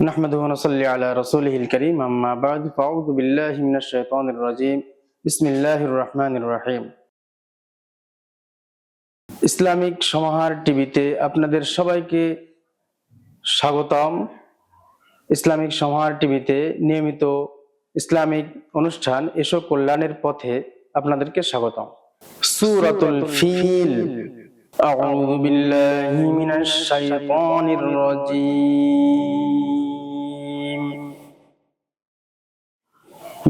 Islamic সমাহার টিভিতে আপনাদের সবাইকে স্বাগতম ইসলামিক সমাহার টিভিতে নিয়মিত ইসলামিক অনুষ্ঠান এসব কল্যাণের পথে আপনাদেরকে স্বাগতম সুরাতুল ফিল আউযু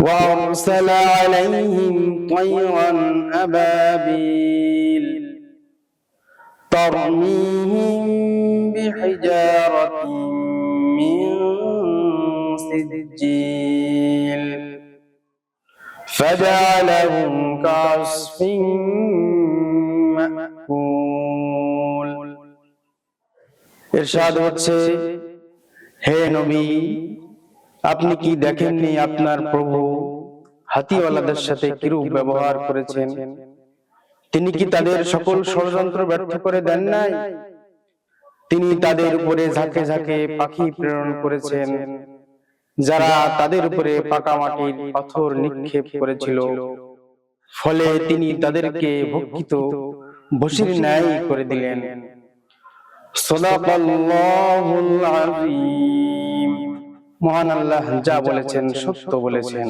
وأرسل عليهم طيرا أبابيل ترميهم بحجارة من سجيل فجعلهم كعصف مأكول إرشاد হচ্ছে هي نبي আপনি কি দেখেননি আপনার প্রভু হাতিওয়ালাদের সাথে কিরূপ ব্যবহার করেছেন তিনি কি তাদের সকল ষড়যন্ত্র ব্যর্থ করে দেন নাই তিনি তাদের উপরে ঝাঁকে ঝাঁকে পাখি প্রেরণ করেছেন যারা তাদের উপরে পাকা মাটির পাথর নিক্ষেপ করেছিল ফলে তিনি তাদেরকে ভক্ষিত বসির ন্যায় করে দিলেন সদাকাল্লাহুল আযীম মহান আল্লাহ যা বলেছেন সত্য বলেছেন